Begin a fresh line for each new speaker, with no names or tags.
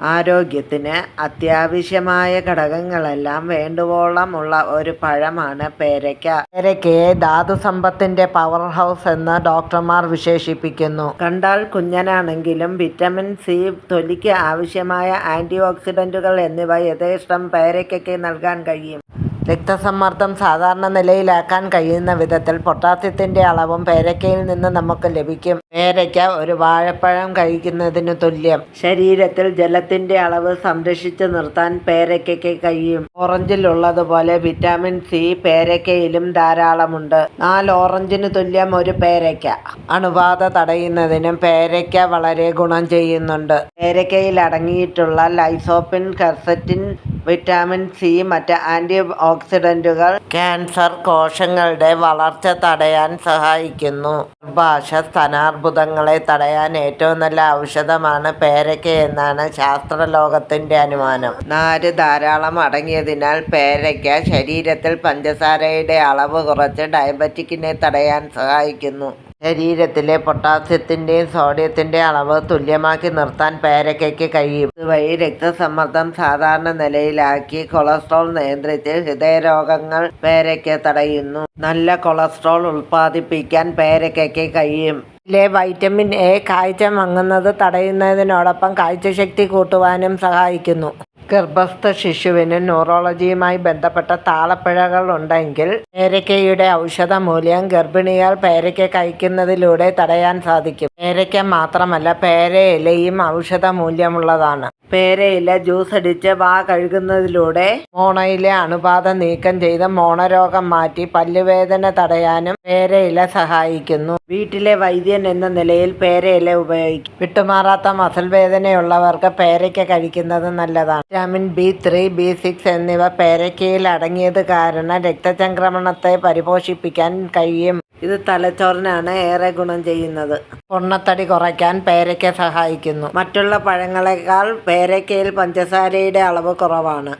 ആരോഗ്യത്തിന് അത്യാവശ്യമായ ഘടകങ്ങളെല്ലാം വേണ്ടുവോളം ഉള്ള ഒരു പഴമാണ് പേരയ്ക്ക. പേരയ്ക്കയെ ധാതുസമ്പത്തിന്റെ പവർ ഹൗസ് എന്ന് ഡോക്ടർമാർ വിശേഷിപ്പിക്കുന്നു. കണ്ടാൽ കുഞ്ഞനാണെങ്കിലും വിറ്റമിൻ സി തൊലിക്ക് ആവശ്യമായ ആന്റി ഓക്സിഡന്റുകൾ എന്നിവ യഥേഷ്ടം പേരയ്ക്കയ്ക്ക് നൽകാൻ കഴിയും. രക്തസമ്മർദ്ദം സാധാരണ നിലയിലാക്കാൻ കഴിയുന്ന വിധത്തിൽ പൊട്ടാസ്യത്തിന്റെ അളവും പേരക്കയിൽ നിന്ന് നമുക്ക് ലഭിക്കും. പേരയ്ക്ക ഒരു വാഴപ്പഴം കഴിക്കുന്നതിന് തുല്യം. ശരീരത്തിൽ ജലത്തിന്റെ അളവ് സംരക്ഷിച്ചു നിർത്താൻ പേരയ്ക്കയ്ക്ക് കഴിയും. ഓറഞ്ചിലുള്ളതുപോലെ വിറ്റാമിൻ സി പേരയ്ക്കയിലും ധാരാളമുണ്ട്. നാല് ഓറഞ്ചിന് തുല്യം ഒരു പേരയ്ക്ക. അണുബാധ തടയുന്നതിനും പേരയ്ക്ക വളരെ ഗുണം ചെയ്യുന്നുണ്ട്. പേരയ്ക്കയിൽ അടങ്ങിയിട്ടുള്ള ലൈസോപ്പിൻ കെർസറ്റിൻ വിറ്റാമിൻ സി മറ്റ് ആന്റി ഓക്സിഡന്റുകൾ ക്യാൻസർ കോശങ്ങളുടെ വളർച്ച തടയാൻ സഹായിക്കുന്നു. ഗർഭാശ സ്ഥാനാർബുദങ്ങളെ തടയാൻ ഏറ്റവും നല്ല ഔഷധമാണ് പേരയ്ക്ക എന്നാണ് ശാസ്ത്രലോകത്തിന്റെ അനുമാനം. നാര് ധാരാളം അടങ്ങിയതിനാൽ പേരയ്ക്ക ശരീരത്തിൽ പഞ്ചസാരയുടെ അളവ് കുറച്ച് ഡയബറ്റിക്കിനെ തടയാൻ സഹായിക്കുന്നു. ശരീരത്തിലെ പൊട്ടാസ്യത്തിന്റെയും സോഡിയത്തിന്റെയും അളവ് തുല്യമാക്കി നിർത്താൻ പേരയ്ക്കയ്ക്ക് കഴിയും. ഇതുവഴി രക്തസമ്മർദ്ദം സാധാരണ നിലയിലാക്കി കൊളസ്ട്രോൾ നിയന്ത്രിച്ച് ഹൃദയരോഗങ്ങൾ പേരയ്ക്ക് തടയുന്നു. നല്ല കൊളസ്ട്രോൾ ഉൽപ്പാദിപ്പിക്കാൻ പേരയ്ക്കയ്ക്ക് കഴിയും. ഇതിലെ വൈറ്റമിൻ എ കാഴ്ച മങ്ങുന്നത് തടയുന്നതിനോടൊപ്പം കാഴ്ചശക്തി കൂട്ടുവാനും സഹായിക്കുന്നു. ഗർഭസ്ഥ ശിശുവിന് ന്യൂറോളജിയുമായി ബന്ധപ്പെട്ട താളപ്പിഴകൾ ഉണ്ടെങ്കിൽ പേരയ്ക്കയുടെ ഔഷധ മൂല്യം ഗർഭിണികൾ പേരയ്ക്ക കഴിക്കുന്നതിലൂടെ തടയാൻ സാധിക്കും. പേരയ്ക്ക മാത്രമല്ല പേരയിലയും ഔഷധ മൂല്യമുള്ളതാണ് പേരയില ജ്യൂസ് അടിച്ച് വാ കഴുകുന്നതിലൂടെ മോണയിലെ അണുബാധ നീക്കം ചെയ്ത് മോണരോഗം മാറ്റി പല്ലുവേദന തടയാനും പേരയില സഹായിക്കുന്നു. വീട്ടിലെ വൈദ്യൻ എന്ന നിലയിൽ പേരയില ഉപയോഗിക്കും. വിട്ടുമാറാത്ത മസിൽ വേദനയുള്ളവർക്ക് പേരയ്ക്ക കഴിക്കുന്നത് നല്ലതാണ്. Vitamin B three B six എന്നിവ പേരയ്ക്കയിൽ അടങ്ങിയത് കാരണം രക്തചംക്രമണത്തെ പരിപോഷിപ്പിക്കാൻ കഴിയും. ഇത് തലച്ചോറിനാണ് ഏറെ ഗുണം ചെയ്യുന്നത്. പൊണ്ണത്തടി കുറയ്ക്കാൻ പേരയ്ക്ക സഹായിക്കുന്നു. മറ്റുള്ള പഴങ്ങളെക്കാൾ പേരയ്ക്കയിൽ പഞ്ചസാരയുടെ അളവ് കുറവാണ്.